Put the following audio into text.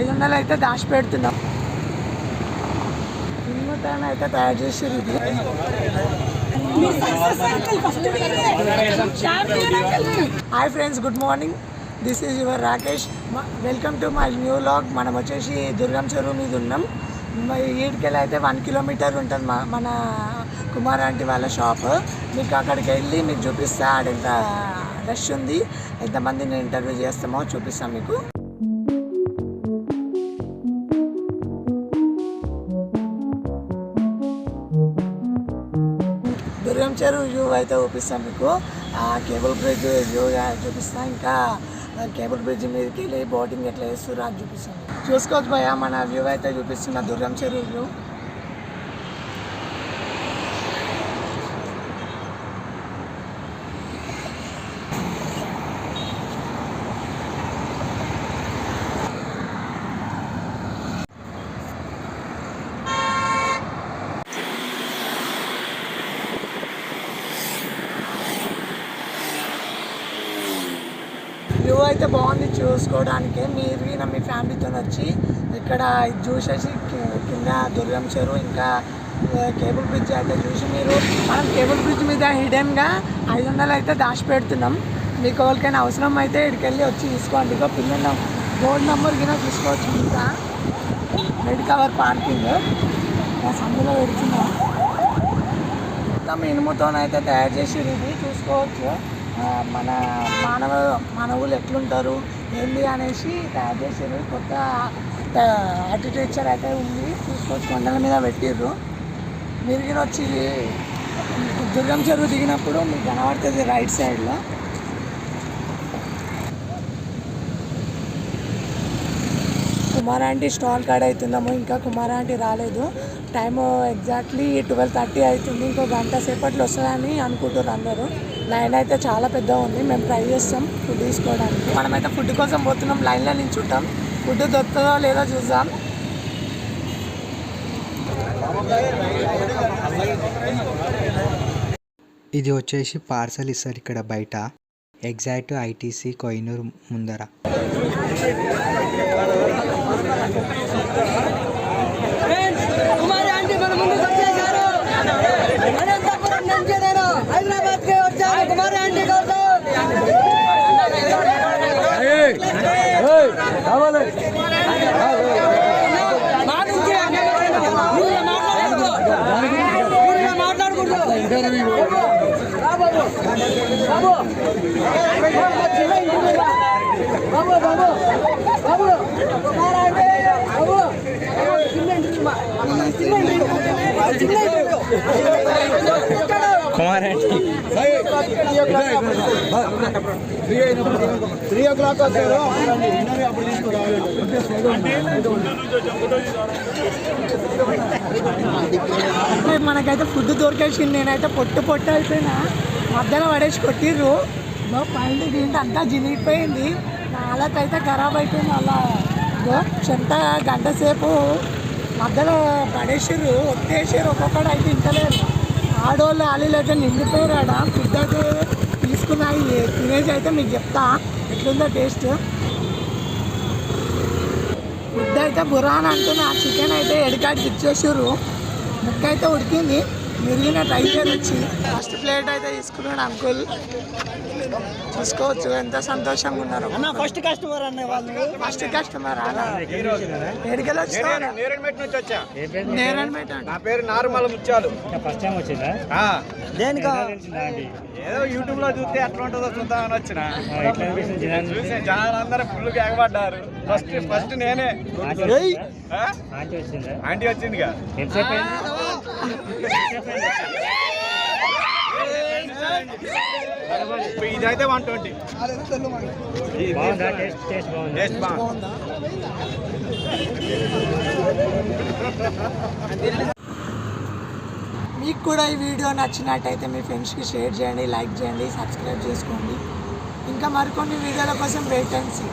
ఐదు వందలు అయితే దాచి పెడుతున్నాం నిమ్మతాన్ని అయితే తయారు చేసారు ఇది. Hi friends good morning this is your Rakesh welcome to my new vlog మనం వచ్చేసి దుర్గం చెరువు మీద ఉన్నాం. ఈడికెళ్ళి అయితే వన్ కిలోమీటర్ ఉంటుంది మా మన కుమార్ ఆంటీ వాళ్ళ షాప్. మీకు అక్కడికి వెళ్ళి మీకు చూపిస్తా ఆడ ఎంత రష్ ఉంది ఎంతమందిని ఇంటర్వ్యూ చేస్తామో చూపిస్తాం మీకు. దుర్గం చెరువు వ్యూ అయితే చూపిస్తాను మీకు ఆ కేబుల్ బ్రిడ్జ్ వ్యూ చూపిస్తాను ఇంకా కేబుల్ బ్రిడ్జ్ మీదకి వెళ్ళి బోటింగ్ ఎట్లా వేస్తారు అది చూపిస్తాను. చూసుకోవచ్చు భయ మన వ్యూ అయితే చూపిస్తున్నా దుర్గం చెరువు వ్యూ వ్యూ అయితే బాగుంది చూసుకోవడానికి. మీరు మీ ఫ్యామిలీతో వచ్చి ఇక్కడ చూసేసి కింద దుర్గం చెరువు ఇంకా కేబుల్ బ్రిడ్జ్ అయితే చూసి మీరు మనం కేబుల్ బ్రిడ్జ్ మీద హిడెన్గా ఐదు వందలు అయితే దాచి పెడుతున్నాం మీకు ఎవరికైనా అవసరం అయితే ఇక్కడికి వెళ్ళి వచ్చి తీసుకోండి. ఇక పిల్లల బోర్డు నెంబర్ కింద తీసుకోవచ్చు ఇంకా. రెడ్ కవర్ పార్కింగ్ సందులో పెడుతున్నాం. మొత్తం ఇనుముతోనైతే తయారు చేసి ఇది. చూసుకోవచ్చు. మన మానవ మానవులు ఎట్లుంటారు ఏంది అనేసి తయారు చేసారు కొత్త ఆర్కిటెక్చర్ అయితే ఉంది. చూసుకోవచ్చు కొండల మీద పెట్టిర్రు. మీరు కూడా వచ్చి దుర్గం చెరువు దిగినప్పుడు మీకు కనబడుతుంది రైట్ సైడ్లో కుమారాంటి స్టాల్ కాడ అవుతుందాము ఇంకా కుమారాంటి రాలేదు. టైం ఎగ్జాక్ట్లీ ట్వెల్వ్ థర్టీ అవుతుంది. ఇంకో గంట సేపట్లో వస్తుందని అనుకుంటారు అందరూ. లైన్ అయితే చాలా పెద్దగా ఉంది. మేము ట్రై చేస్తాం ఫుడ్ తీసుకోవడానికి. మనమైతే ఫుడ్ కోసం పోతున్నాం. లైన్లో నించుంటాం ఫుడ్ దొరుకుతుందో లేదో చూద్దాం. ఇది వచ్చేసి పార్సల్ ఇస్తారు ఇక్కడ బయట. ఎగ్జాక్ట్ ఐటీసీ కొయినూరు ముందర కుమారి ఆంటీ మన ముందుకు వచ్చేసారు అనంతపురం నుంచి నేను హైదరాబాద్కి వచ్చాను కుమారి ఆంటీ కోసం మా నుంచి ఊరిలో మాట్లాడకూడదు ఊరిలో మాట్లాడకూడదు త్రీ ఓ క్లాక్ వస్తారు అప్పుడు తీసుకురావాలి మనకైతే ఫుడ్ దొరికేసింది. నేనైతే పొట్టు పొట్టు అయిపోయినా. మధ్యలో పడేసి కొట్టిర్రు. ఇదో పైన దీంట్లో అంతా జినిగిపోయింది. అయితే ఖరాబ్ అయిపోయింది అలా. ఇదో చెంత గంట సేపు మధ్యలో పడేసిర్రు. ఒత్తేసారు ఒక్కొక్కడు అయితే ఇంటలేరు. ఆడోళ్ళు ఆలీలు అయితే నిండిపోయారు ఆడ. ఫుడ్ అయితే తీసుకున్నాయి. తినేసి అయితే మీకు చెప్తా. ఎట్లుందో టేస్ట్. ఫుడ్ అయితే బురాన్ అంటున్నా. చికెన్ అయితే ఎడికాడికి ఇచ్చేసారు ముక్క అయితే ఉడికింది. మిరిగిన ట్రై చేయొచ్చి ఫస్ట్ ప్లేట్ అయితే తీసుకున్నాడు అంకుల్. చూసుకోవచ్చు ఎంత సంతోషంగా ఉన్నారు. ఫస్ట్ కస్టమర్ అనే వాళ్ళు. ఫస్ట్ కస్టమర్ అలా వచ్చా నా పేరు నారుమల ముత్యాలు. ఫస్ట్ టైం వచ్చిందా? ఆ, దేనికా? తెలిసిందా అండి ఏదో యూట్యూబ్లో చూస్తే ఎట్లా ఉంటుందో చూద్దామని వచ్చిన. చూసే జనాలు అందరూ ఫుల్ ఎగబడ్డారు. ఫస్ట్ ఫస్ట్ నేనే? ఆంటీ వచ్చిందా? ఆంటీ వచ్చిందిగా? ఇదైతే వన్ ట్వంటీ. టేస్ట్ బాగుంది? మీకు కూడా ఈ వీడియో నచ్చినట్టయితే మీ ఫ్రెండ్స్కి షేర్ చేయండి లైక్ చేయండి సబ్స్క్రైబ్ చేసుకోండి. ఇంకా మరికొన్ని వీడియోల కోసం వెయిట్ అండ్ సీ